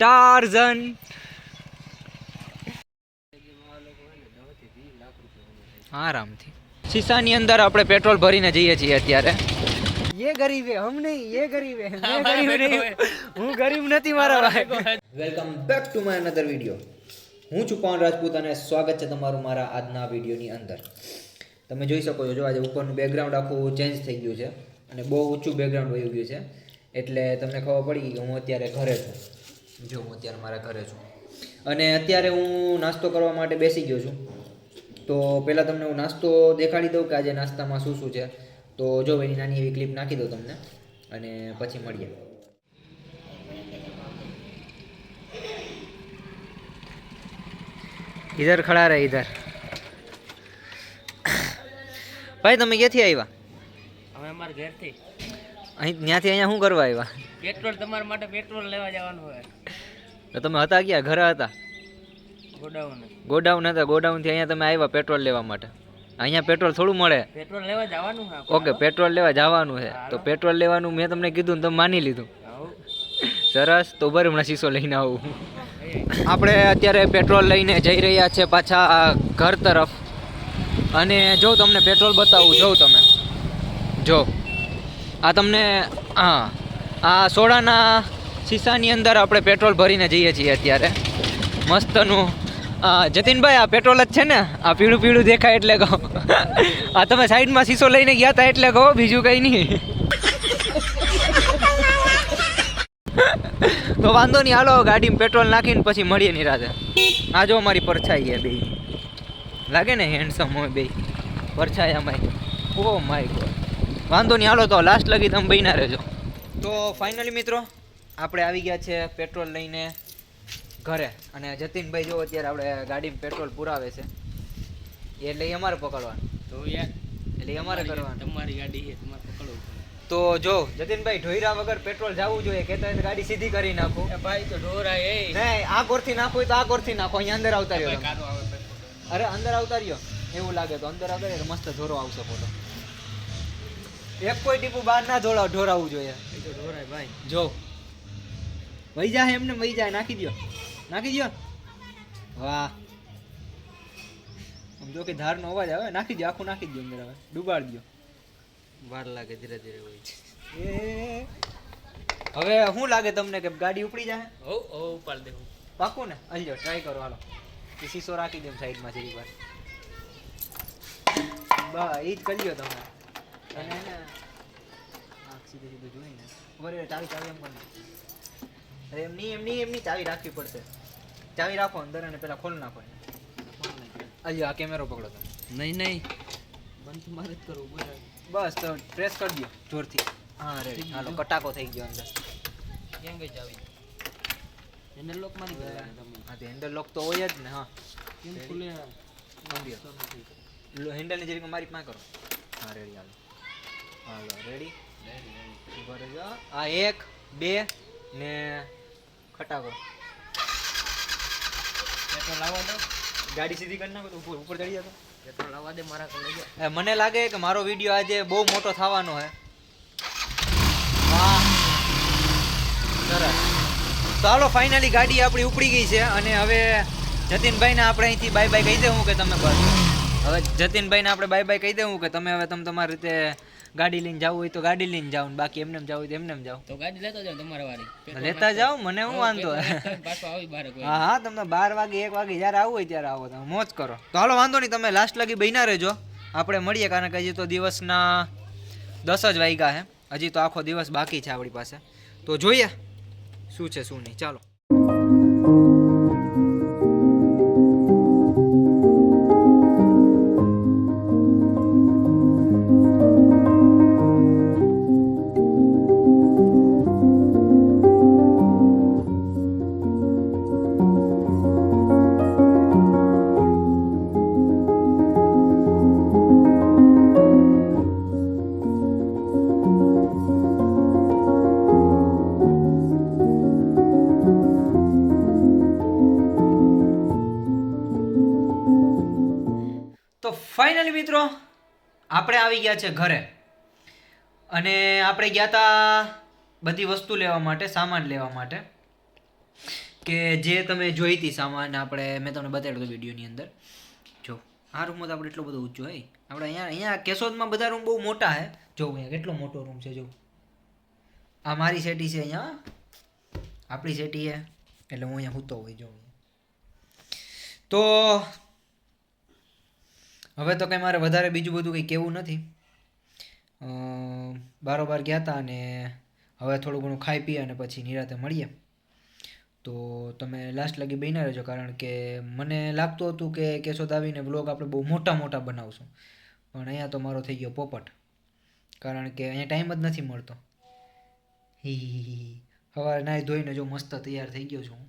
Tarzan આરામથી. શીશાની અંદર આપણે પેટ્રોલ ભરીને જઈએ છીએ અત્યારે. યે ગરીબ હમ નહીં યે ગરીબ મેં ગરીબ નહીં. હું ગરીબ નથી મારા ભાઈ. Welcome back to my another video હું છું પવન રાજપૂત અને સ્વાગત છે તમારું મારા આજના વિડીયોની અંદર. તમે જોઈ શકો છો જો આજે ઉપરનું બેકગ્રાઉન્ડ આખું ચેન્જ થઈ ગયું છે અને બહુ ઊંચું બેકગ્રાઉન્ડ વહી ગયું છે. એટલે તમને ખબર પડી ગઈ કે હું અત્યારે ઘરે છું. જો હું અત્યારે મારા ઘરે છું. અને અત્યારે હું નાસ્તો કરવા માટે બેસી ગયો છું. તો પહેલાં તમને હું નાસ્તો દેખાડી દઉં કે આજે નાસ્તામાં શું શું છે? તો જો એની નાની એવી ક્લિપ નાખી દઉં તમને અને પછી મળીએ. ઇધર ખડા રહે ઇધર ભાઈ તમે ક્યાંથી આવ્યા? અમે અમારા ઘરથી. અહીં ત્યાંથી અહીંયા શું કરવા આવ્યા? પેટ્રોલ તમારા માટે પેટ્રોલ લેવા જવાનું હોય. તો તમે હતા ક્યાં? ઘરે હતા? ગોડાઉન. ગોડાઉન હતા. ગોડાઉનથી અહીંયા તમે આવ્યા પેટ્રોલ લેવા માટે. અહીંયા પેટ્રોલ થોડું મળે. પેટ્રોલ લેવા જવાનું છે ઓકે પેટ્રોલ લેવા જવાનું છે. તો પેટ્રોલ લેવાનું મેં તમને કીધું ને તમે માની લીધું. સરસ તો ભર હમણાં શીશો લઈને આવું. આપણે અત્યારે પેટ્રોલ લઈને જઈ રહ્યા છે પાછા ઘર તરફ. અને જો તમને પેટ્રોલ બતાવું જો તમે. જો. આ તમને હા. આ સોડાના શીશાની અંદર આપણે પેટ્રોલ ભરીને જઈએ છીએ અત્યારે. મસ્તનું. જતીનભાઈ, આ પેટ્રોલ જ છે ને? આ પીળું પીળું દેખાય એટલે કહો. આ તમે સાઈડમાં શીશો લઈને ગયા હતા એટલે કહો, બીજું કંઈ નહીં. તો વાંધો નહીં, હાલો, ગાડીમાં પેટ્રોલ નાખીને પછી મળીએ નિરાતે આ જો અમારી પરછાઈ છે બે. લાગે ને હેન્ડસમ હોય બે. પરછાયામાં ઓ માય ગોડ વાંધો નહીં, હાલો, તો લાસ્ટ લગી તમે બહીના રહેજો. તો ફાઇનલી મિત્રો આપણે આવી ગયા છે પેટ્રોલ લઈને ઘરે. અને જતીનભાઈ જો અત્યારે આપણે ગાડીમાં પેટ્રોલ પુરાવે છે. એટલે એ અમારે પકડવાનું. તો યાર એટલે અમારે કરવાનું. તમારી ગાડી છે તમારે પકડવું તો જો જતીનભાઈ ઢોયરા વગર પેટ્રોલ જવું જોઈએ કહેતા હોય ગાડી સીધી કરી નાખો. એ ભાઈ તો ઢોરાય એ. નહીં આ કોરથી નાખો તો આ કોરથી નાખો અહીંયા અંદર આવતા રહ્યો. અરે અંદર આવતા રહ્યો. એવું લાગે તો અંદર આવતા રહ્યો મસ્ત ધોરો આવશે ફોટો એક કોઈ ટીપું બહાર ના ઢોળાવ ઢોરાવવું જોઈએ. ઢોરાય ભાઈ. જો વહી જાય એમને વહી જાય નાખી દો નાખી દ્યો. વાહ. આમ જો કે ધારનો અવાજ આવે. નાખી દો આખું નાખી દો અંદર હવે. ડુબાડ દો વાર લાગે ધીરે ધીરે હોય છે એ. હવે શું લાગે તમને કે ગાડી ઉપડી જાય હો હો ઉપાડ દેવું. પાકું ને? અંજો ટ્રાય કરો હાલો. એ શીશો રાખી દે સાઈડમાં જરી વાર. બા એ જ કરી લ્યો તમે. અને આંખ સીધે સીધું જોઈને વરે ચાવી ચાવી એમ કરી અરે એમની નહીં એમ નહીં એમ ચાવી રાખવી પડશે. ચાવી રાખો અંદર અને પેલા ખોલ નાખો. અલ્યો આ કેમેરો પકડો તમે. નહીં નહીં. બંધ મારે જ કરવું બરાબર બસ તો પ્રેસ કરી દો જોરથી. હા રેડી હાલો કટાકો થઈ ગયો અંદર. કેમ ગઈ ચાવી? એને લોક મારી ગયા તમે હા તે હેન્ડલ લોક તો હોય જ ને હા. કેમ ખુલે? હેન્ડલની જરીક મારી માં કરો. હા રેડી હાલો. હાલો રેડી ઊભા રહેજો. આ એક બે ને ખટાકો પેટ્રોલ લાવવા દો ગાડી સીધી કરી નાખો તો ઉપર ઉપર ચડી જતો પેટ્રોલ લાવવા દે મારા મને લાગે કે મારો વીડિયો આજે બહુ મોટો થવાનો છે વાહ. સરસ. ચાલો ફાઇનલી ગાડી આપણી ઉપડી ગઈ છે અને હવે જતીનભાઈને આપણે અહીંથી બાય બાય કહી દેવું કે તમે બસ? હવે જતીનભાઈને આપણે બાય બાય કહી દેવું કે તમે હવે તમે તમારી રીતે ગાડી લઈને જવું હોય તો ગાડી લઈને જાવ બાકી એમને જવું હોય તો એમને જાવ તો ગાડી લેતા જાવ તમારા વાળી. લેતા જાઓ મને શું વાંધો. આવી હા હા તમને બાર વાગે એક વાગે જ્યારે આવવું હોય ત્યારે આવો તમે મોજ કરો. તો હાલો વાંધો નહીં તમે લાસ્ટ લગી બહીના રહેજો. આપણે મળીએ કારણ કે હજી તો દિવસના દસ જ વાગ્યા હે. હજી તો આખો દિવસ બાકી છે આપણી પાસે. તો જોઈએ શું છે શું નહીં. ચાલો. ફાઇનલી મિત્રો, આપણે આવી ગયા છે ઘરે. અને આપણે ગયા હતા બધી વસ્તુ લેવા માટે, સામાન લેવા માટે, કે જે તમે જોઈ હતી સામાન આપણે, મેં તમને બતાવ્યું હતું વિડીયોની અંદર. જો, આ રૂમ તો આપણે એટલો બધો ઊંચો હોય આપણે અહીંયા અહીંયા કેશોદમાં બધા રૂમ બહુ મોટા છે જો, અહીંયા કેટલો મોટો રૂમ છે, જો. આ મારી સેટી છે અહીંયા. આપણી સેટી છે એટલે હું અહીંયા સૂતો હોય જો. તો હવે તો કંઈ મારે વધારે બીજું બધું કંઈ કહેવું નથી. બારોબાર ગયા હતા અને હવે થોડું ઘણું ખાઈ પી અને પછી નિરાતે મળીએ. તો તમે લાસ્ટ લગી બન્યા રહેજો કારણ કે મને લાગતું હતું કે કેશોદ આવીને બ્લોગ આપણે બહુ મોટા મોટા બનાવશું. પણ અહીંયા તો મારો થઈ ગયો પોપટ. કારણ કે અહીંયા ટાઈમ જ નથી મળતો. સવારે નાહી ધોઈને જો મસ્ત તૈયાર થઈ ગયો છું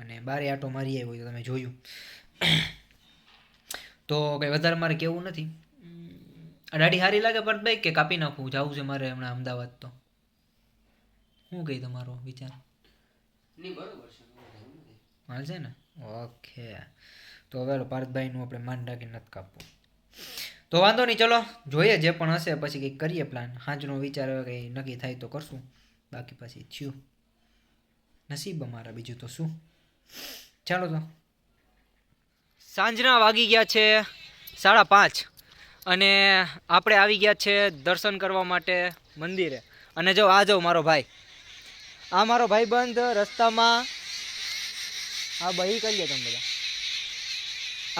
અને બારે આટો મારી આવ્યો તો તમે જોયું. તો કંઈ વધારે મારે કેવું નથી. ગાડી દાઢી સારી લાગે પરતભાઈ કે કાપી નાખું જવું છે મારે હમણાં અમદાવાદ તો. શું કહી તમારો વિચાર? નહીં બરોબર છે હાલ છે ને? ઓકે. તો હવે પાર્થભાઈનું આપણે માન રાખી નથી કાપવું. તો વાંધો નહીં ચલો જોઈએ જે પણ હશે પછી કંઈક કરીએ પ્લાન સાંજનો વિચાર હવે કંઈ નક્કી થાય તો કરશું. બાકી પછી થયું. નસીબ અમારા બીજું તો શું? ચાલો તો. સાંજના વાગી ગયા છે સાડા પાંચ. અને આપણે આવી ગયા છે દર્શન કરવા માટે મંદિરે. અને જો આ જો મારો ભાઈ. આ મારો ભાઈબંધ રસ્તામાં હા બહી કરીએ તમે બધા.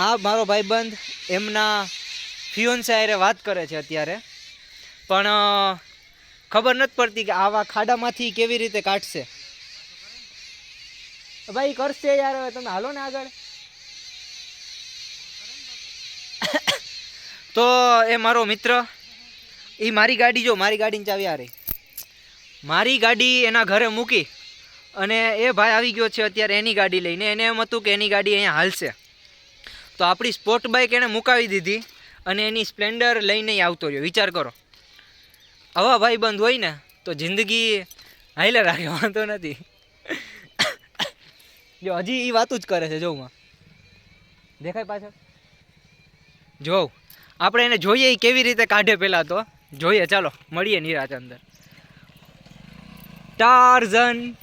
આ મારો ભાઈબંધ એમના ફિયોન્સે સાહેરે વાત કરે છે અત્યારે. પણ ખબર નથી પડતી કે આવા ખાડામાંથી કેવી રીતે કાઢશે. ભાઈ, કરશે યાર તમે હાલો ને આગળ. તો એ મારો મિત્ર એ મારી ગાડી જો, મારી ગાડીની ચાવી આ રહી મારી ગાડી એના ઘરે મૂકી અને એ ભાઈ આવી ગયો છે અત્યારે એની ગાડી લઈને. એને એમ હતું કે એની ગાડી અહીંયા હાલશે. તો આપણી સ્પોર્ટ બાઇક એણે મુકાવી દીધી અને એની સ્પ્લેન્ડર લઈને આવતો રહ્યો. વિચાર કરો. આવા ભાઈ બંધ હોય ને, તો જિંદગી હાઈલે રાખે વાંધો નથી. જો, હજી એ વાતું જ કરે છે, જોઉં દેખાય પાછળ? જોઉં. આપણે એને જોઈએ એ કેવી રીતે કાઢે પહેલાં તો. જોઈએ, ચાલો, મળીએ નિરાજ અંદર. ટાર્ઝન.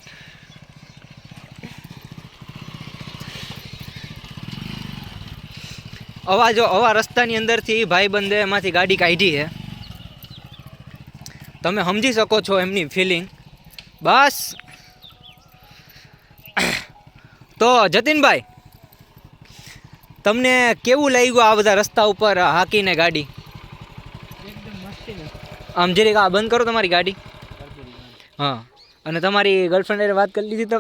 અવા જો અવા રસ્તાની અંદરથી ભાઈ બંધે એમાંથી ગાડી કાઢી છે. તમે સમજી શકો છો એમની ફિલિંગ બસ. તો જતીનભાઈ તમને કેવું લાગ્યું આ બધા રસ્તા ઉપર હાકીને ગાડી? આમ જરીક આ બંધ કરો તમારી ગાડી? હા. અને તમારી ગર્લફ્રેન્ડ વાત કરી લીધી તો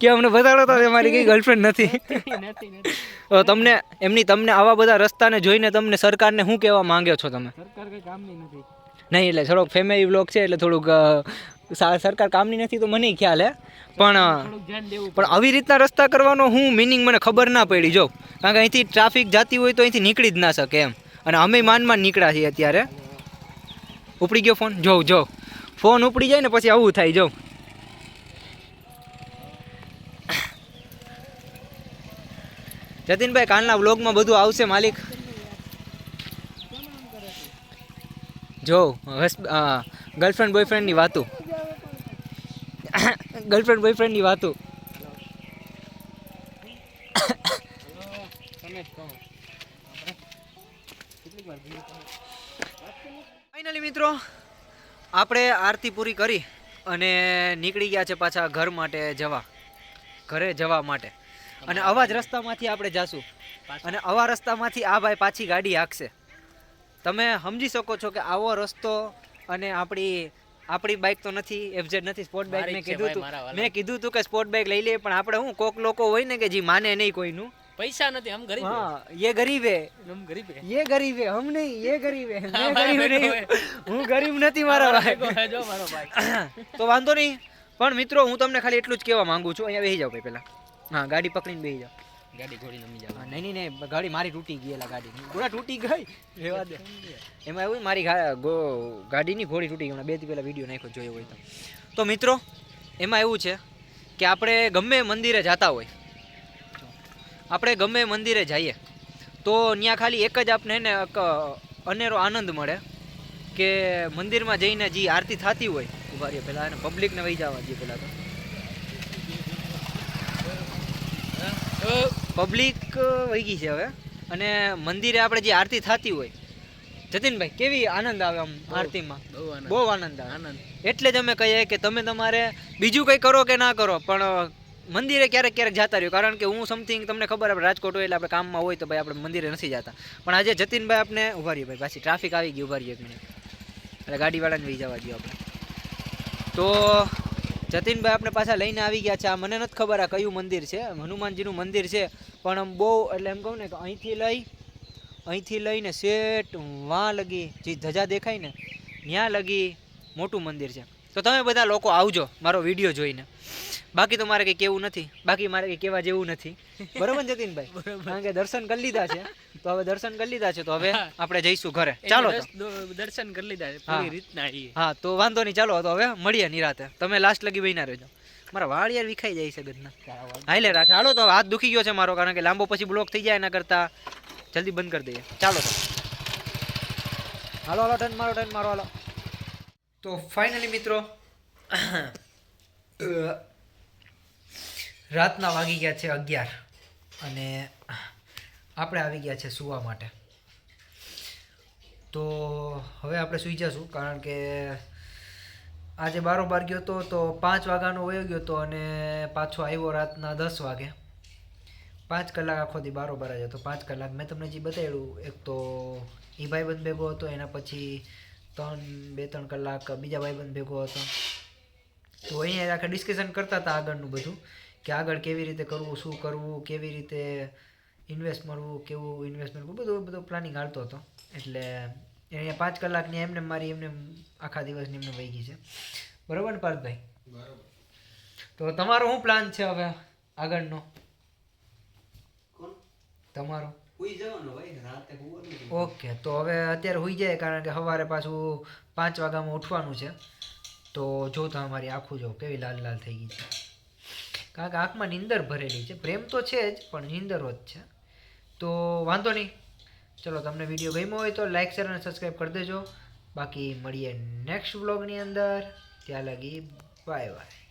કે અમને બતાડો તો તમારી કઈ ગર્લફ્રેન્ડ નથી. તમને એમની તમને આવા બધા રસ્તાને જોઈને તમને સરકારને શું કહેવા માંગ્યો છો તમે? નહીં એટલે થોડોક ફેમિલી બ્લોગ છે એટલે થોડુંક સરકાર કામની નથી તો મને ખ્યાલ હે. પણ પણ આવી રીતના રસ્તા કરવાનો હું મિનિંગ મને ખબર ના પડી, જો. કારણ કે અહીંથી ટ્રાફિક જાતી હોય તો અહીંથી નીકળી જ ના શકે એમ. અને અમે માનમાં નીકળ્યા છીએ અત્યારે. ઉપડી ગયો ફોન જોઉં જો. ફોન ઉપડી જાય ને પછી આવું થાય, જો. જતીનભાઈ, કાલના વ્લોગમાં બધું આવશે, માલિક? જો ગર્લફ્રેન્ડ બોયફ્રેન્ડની વાતું. ગર્લફ્રેન્ડ બોયફ્રેન્ડની વાતું. ફાઇનલી મિત્રો, આપણે આરતી પૂરી કરી અને નીકળી ગયા છે પાછા ઘર માટે જવા. ઘરે જવા માટે. અને આવા જ રસ્તામાંથી આપણે જાશું. અને આવા રસ્તામાંથી આ ભાઈ પાછી ગાડી હાંકશે. તમે સમજી શકો છો કે આવો રસ્તો અને આપણી આપણી બાઇક તો નથી એફઝેડ નથી સ્પોર્ટ બાઇક મેં કીધું હતું મેં કીધું હતું કે સ્પોર્ટ બાઇક લઈ લઈએ પણ આપણે હું કોક લોકો હોય ને કે જે માને નહીં કોઈનું. પૈસા નથી હમ ગરીબ. હા યે ગરીબ. હે હમ ગરીબ. હે યે ગરીબ હે હમ નહીં યે ગરીબ. હે મેં ગરીબ નહીં. હું ગરીબ નથી મારા ભાઈ. જો મારો ભાઈ. તો વાંધો નહીં. પણ મિત્રો હું તમને ખાલી એટલું જ કહેવા માંગુ છું. અહીંયા બેસી જાવ ભાઈ પહેલા. હા ગાડી પકડીને બેહી જાવ ગાડી ઘોડી નમી જાવ. નહીં નહીં નહીં, ગાડી મારી તૂટી ગઈ એલા ગાડી ઘોડા તૂટી ગઈ. રેવા દે. એમાં એવું મારી ગાડીની ઘોડી તૂટી ગઈ. હમણાં બેથી પહેલા વીડિયો નાખ્યો, જોયો હોય તો. મિત્રો, એમાં એવું છે કે આપણે ગમે મંદિરે જતા હોય, આપણે ગમે મંદિરે જઈએ, તો ત્યાં ખાલી એક જ આપણે ને અનેરો આનંદ મળે કે મંદિરમાં જઈને જે આરતી થતી હોય, ઊભા રહે પહેલાં એને પબ્લિકને વહી જવા દઈએ પહેલાં તો. પબ્લિક વહી ગઈ છે હવે. અને મંદિરે આપણે જે આરતી થતી હોય જતીનભાઈ કેવી આનંદ આવે આમ આરતીમાં? બહુ આનંદ. બહુ આનંદ આવે. આનંદ. એટલે જ અમે કહીએ કે તમે તમારે બીજું કંઈ કરો કે ના કરો પણ મંદિરે ક્યારેક ક્યારેક જતા રહ્યો કારણ કે હું સમથિંગ તમને ખબર આપણે રાજકોટ હોય એટલે આપણે કામમાં હોય તો ભાઈ આપણે મંદિરે નથી જતા. પણ આજે જતીનભાઈ આપણે ઊભા રહીએ ભાઈ પાછી ટ્રાફિક આવી ગઈ ઊભા રહ્યો એક મિનિટ. એટલે ગાડીવાળાને લઈ જવા દઈએ આપણે. તો જતીનભાઈ આપણે પાછા લઈને આવી ગયા છે. આ મને નથી ખબર આ કયું મંદિર છે. હનુમાનજીનું મંદિર છે. પણ આમ બહુ, એટલે એમ કહું ને કે અહીંથી લઈ, અહીંથી લઈને શેઠ, વાં લગી, જે ધજા દેખાય ને ત્યાં લગી મોટું મંદિર છે. તો તમે બધા લોકો આવજો મારો વીડિયો જોઈને. બાકી તો મારે કંઈ કેવું નથી. બાકી મારે કંઈ કહેવા જેવું નથી. બરોબર જતીનભાઈ? કારણ કે દર્શન કરી લીધા છે. તો હવે દર્શન કરી લીધા છે તો હવે આપણે જઈશું ઘરે. ચાલો દર્શન કરી લીધા છે. પૂરી રીતના હા તો વાંધો નહીં ચાલો તો હવે મળીએ નિરાતે. તમે લાસ્ટ લગી બહીના રહેજો. મારા વાળ યાર વિખાઈ જાય છે ગદના હાલે રાખે. હાલો તો હાથ દુખી ગયો છે મારો કારણ કે લાંબો પછી બ્લોક થઈ જાય એના કરતા. જલ્દી બંધ કરી દઈએ. ચાલો તો. હાલો હાલો ટન મારો ટન મારો હાલો. તો ફાઇનલી મિત્રો રાતના વાગી ગયા છે અગિયાર અને આપણે આવી ગયા છે સુવા માટે. તો હવે આપણે સૂઈ જશું કારણ કે આજે બારોબાર ગયો તો તો પાંચ વાગ્યાનો વયો ગયો તો અને પાછો આવ્યો રાતના દસ વાગે. પાંચ કલાક આખો દી બારોબાર જ હતો. પાંચ કલાક મેં તમને જે બતાવ્યું, એક તો એ ભાઈબંધ ભેગો હતો, એના પછી ત્રણ બે ત્રણ કલાક બીજા ભાઈબંધ ભેગો હતો. તો અહીંયા આખા ડિસ્કશન કરતા હતા આગળનું બધું કે આગળ કેવી રીતે કરવું શું કરવું કેવી રીતે ઇન્વેસ્ટ મળવું કેવું ઇન્વેસ્ટમેન્ટ બધું બધું પ્લાનિંગ હાલતો હતો. એટલે અહીંયા પાંચ કલાકની એમને મારી એમને આખા દિવસની એમને વહી ગઈ છે. બરોબર ને પાર્થભાઈ? તો તમારો શું પ્લાન છે હવે આગળનો? તમારો? ઓકે, તો હવે અત્યારે હોઈ જાય કારણ કે સવારે પાછું પાંચ વાગ્યામાં ઉઠવાનું છે. તો જો તો મારી આખું જો કેવી લાલ લાલ થઈ ગઈ છે. કારણ કે આંખમાં નીંદર ભરેલી છે. પ્રેમ તો છે જ, પણ નીંદરો જ છે. તો વાંધો નહીં. ચલો, તમને વીડિયો ગમ્યો હોય તો લાઈક શેર અને સબસ્ક્રાઈબ કરી દેજો. બાકી મળીએ નેક્સ્ટ વ્લોગની અંદર. ત્યાં લગી બાય બાય